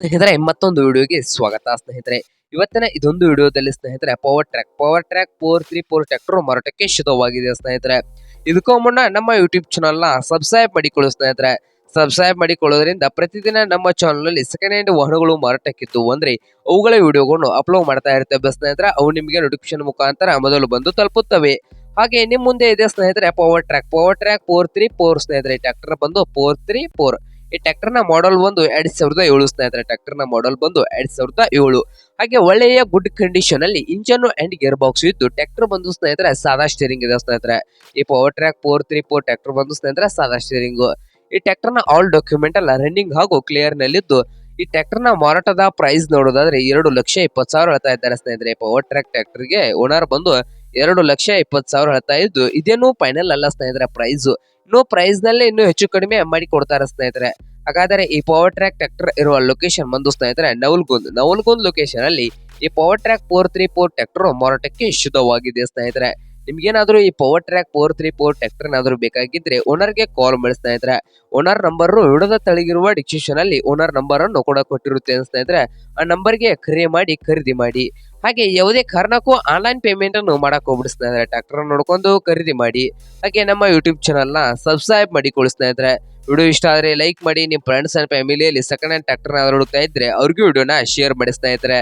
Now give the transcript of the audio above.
ಸ್ನೇಹಿತರೆ, ಮತ್ತೊಂದು ವಿಡಿಯೋಗೆ ಸ್ವಾಗತ ಸ್ನೇಹಿತರೆ. ಇವತ್ತಿನ ಇದೊಂದು ವಿಡಿಯೋದಲ್ಲಿ ಸ್ನೇಹಿತರೆ power track power track four three four tractor ಮಾರಾಟಕ್ಕೆ ಶುದ್ಧವಾಗಿದೆ ಸ್ನೇಹಿತರೆ. ಇದಕ್ಕೂ ಮುನ್ನ ನಮ್ಮ ಯೂಟ್ಯೂಬ್ ಚಾನಲ್ನ ಸಬ್ಸ್ಕ್ರೈಬ್ ಮಾಡಿಕೊಳ್ಳಿ ಸ್ನೇಹಿತರೆ. ಸಬ್ಸ್ಕ್ರೈಬ್ ಮಾಡಿಕೊಳ್ಳೋದ್ರಿಂದ ಪ್ರತಿದಿನ ನಮ್ಮ ಚಾನಲ್ನಲ್ಲಿ ಸೆಕೆಂಡ್ ಹ್ಯಾಂಡ್ ವಾಹನಗಳು ಮಾರಾಟಕ್ಕಿತ್ತು ಅಂದ್ರೆ ಅವುಗಳ ವಿಡಿಯೋಗಳನ್ನು ಅಪ್ಲೋಡ್ ಮಾಡ್ತಾ ಇರ್ತೇವೆ ಸ್ನೇಹಿತರೆ. ಅವು ನಿಮಗೆ ನೋಟಿಫಿಕೇಶನ್ ಮುಖಾಂತರ ಮೊದಲು ಬಂದು ತಲುಪುತ್ತವೆ. ಹಾಗೆ ನಿಮ್ಮ ಮುಂದೆ ಇದೆ ಸ್ನೇಹಿತರೆ power track power track four three four ಸ್ನೇಹಿತರೆ. ಟ್ರ್ಯಾಕ್ಟರ್ ಬಂದು ಫೋರ್ ತ್ರೀ ಫೋರ್ ಈ ಟ್ರ್ಯಾಕ್ಟರ್ನ ಮಾಡೆಲ್ ಬಂದು ಎರಡ್ ಸಾವಿರದ ಏಳು ಸ್ನೇಹಿತರೆ ಟ್ರ್ಯಾಕ್ಟರ್ನ ಮಾಡೆಲ್ ಬಂದು ಎರಡ್ ಸಾವಿರದ ಏಳು. ಹಾಗೆ ಒಳ್ಳೆಯ ಗುಡ್ ಕಂಡೀಷನ್ ಅಲ್ಲಿ ಇಂಜನ್ ಅಂಡ್ ಗೇರ್ ಬಾಕ್ಸ್ ಇದ್ದು ಟ್ರ್ಯಾಕ್ಟರ್ ಬಂದು ಸ್ನೇಹಿತರೆ, ಸಾದಾ ಸ್ಟೇರಿಂಗ್ ಇದೆ ಸ್ನೇಹಿತರೆ. ಈ power track four three four tractor ಬಂದು ಸ್ನೇಹಿತರೆ, ಸಾದಾ ಸ್ಟೇರಿಂಗ್ ಈ ಟ್ರ್ಯಾಕ್ಟರ್ನ ಆಲ್ ಡಾಕ್ಯುಮೆಂಟ್ ಎಲ್ಲ ರನ್ನಿಂಗ್ ಹಾಗೂ ಕ್ಲಿಯರ್ ನಲ್ಲಿದ್ದು, ಈ ಟ್ರ್ಯಾಕ್ಟರ್ನ ಮಾರಾಟದ ಪ್ರೈಸ್ ನೋಡೋದಾದ್ರೆ ಎರಡು ಲಕ್ಷ ಇಪ್ಪತ್ತು ಸಾವಿರ ಹೇಳ್ತಾ ಇದ್ದಾರೆ ಸ್ನೇಹಿತರೆ. ಪವರ್ ಟ್ರ್ಯಾಕ್ ಟ್ರ್ಯಾಕ್ಟರ್ಗೆ ಓನರ್ ಬಂದು ಎರಡು ಲಕ್ಷ ಇಪ್ಪತ್ತು ಸಾವಿರ ಹೇಳ್ತಾ ಇದ್ದು, ಇದೇನು ಫೈನಲ್ ಅಲ್ಲ ಸ್ನೇಹಿತರೆ ಪ್ರೈಸ್ ಇನ್ನು ಪ್ರೈಸ್ನಲ್ಲಿ ಇನ್ನೂ ಹೆಚ್ಚು ಕಡಿಮೆ ಮಾಡಿ ಕೊಡ್ತಾರೆ ಸ್ನೇಹಿತರೆ. ಹಾಗಾದರೆ ಈ ಪವರ್ ಟ್ರ್ಯಾಕ್ ಟ್ರ್ಯಾಕ್ಟರ್ ಇರುವ ಲೊಕೇಶನ್ ಬಂದು ಸ್ನೇಹಿತರೆ, ನವಲ್ಗುಂದ್ ನವಲ್ಗುಂದ್ ಲೊಕೇಶನ್ ಅಲ್ಲಿ ಈ power track four three four tractor ಮಾರಾಟಕ್ಕೆ ಶುದ್ಧವಾಗಿದೆ ಸ್ನೇಹಿತರೆ. ನಿಮ್ಗೇನಾದ್ರೂ ಈ power track four three four tractor ಏನಾದ್ರೂ ಬೇಕಾಗಿದ್ರೆ ಓನರ್ಗೆ ಕಾಲ್ ಮಾಡಿ ಸ್ನೇಹಿತರೆ. ಓನರ್ ನಂಬರ್ ವಿಡದ ತಳಗಿರುವ ಡಿಸ್ಕ್ರಿಪ್ಷನ್ ಅಲ್ಲಿ ಓನರ್ ನಂಬರ್ ಅನ್ನು ಕೂಡ ಕೊಟ್ಟಿರುತ್ತೆ ಸ್ನೇಹಿತರೆ. ಆ ನಂಬರ್ಗೆ ಕರೆ ಮಾಡಿ, ಖರೀದಿ ಮಾಡಿ. ಹಾಗೆ ಯಾವುದೇ ಕಾರಣಕ್ಕೂ ಆನ್ಲೈನ್ ಪೇಮೆಂಟ್ ಅನ್ನು ಮಾಡಕ್ ಹೋಗ್ಬಿಡಿ ಸ್ನೇಹಿತರೆ. ಟ್ರ್ಯಾಕ್ಟರ್ ನೋಡ್ಕೊಂಡು ಖರೀದಿ ಮಾಡಿ, ಹಾಗೆ ನಮ್ಮ ಯೂಟ್ಯೂಬ್ ಚಾನಲ್ನ ಸಬ್ಸ್ಕ್ರೈಬ್ ಮಾಡಿಕೊಳ್ಳಿ ಸ್ನೇಹಿತರೆ. ವಿಡಿಯೋ ಇಷ್ಟ ಆದ್ರೆ ಲೈಕ್ ಮಾಡಿ ನಿಮ್ಮ ಫ್ರೆಂಡ್ಸ್ ಅಂಡ್ ಫ್ಯಾಮಿಲಿಯಲ್ಲಿ ಸೆಕೆಂಡ್ ಹ್ಯಾಂಡ್ ಟ್ರ್ಯಾಕ್ಟರ್ನ ಹುಡುಕ್ತಾ ಇದ್ರೆ ಅವ್ರಿಗೂ ವಿಡಿಯೋನ ಶೇರ್ ಮಾಡಿಸ್ತಾ ಸ್ನೇಹಿತರೆ.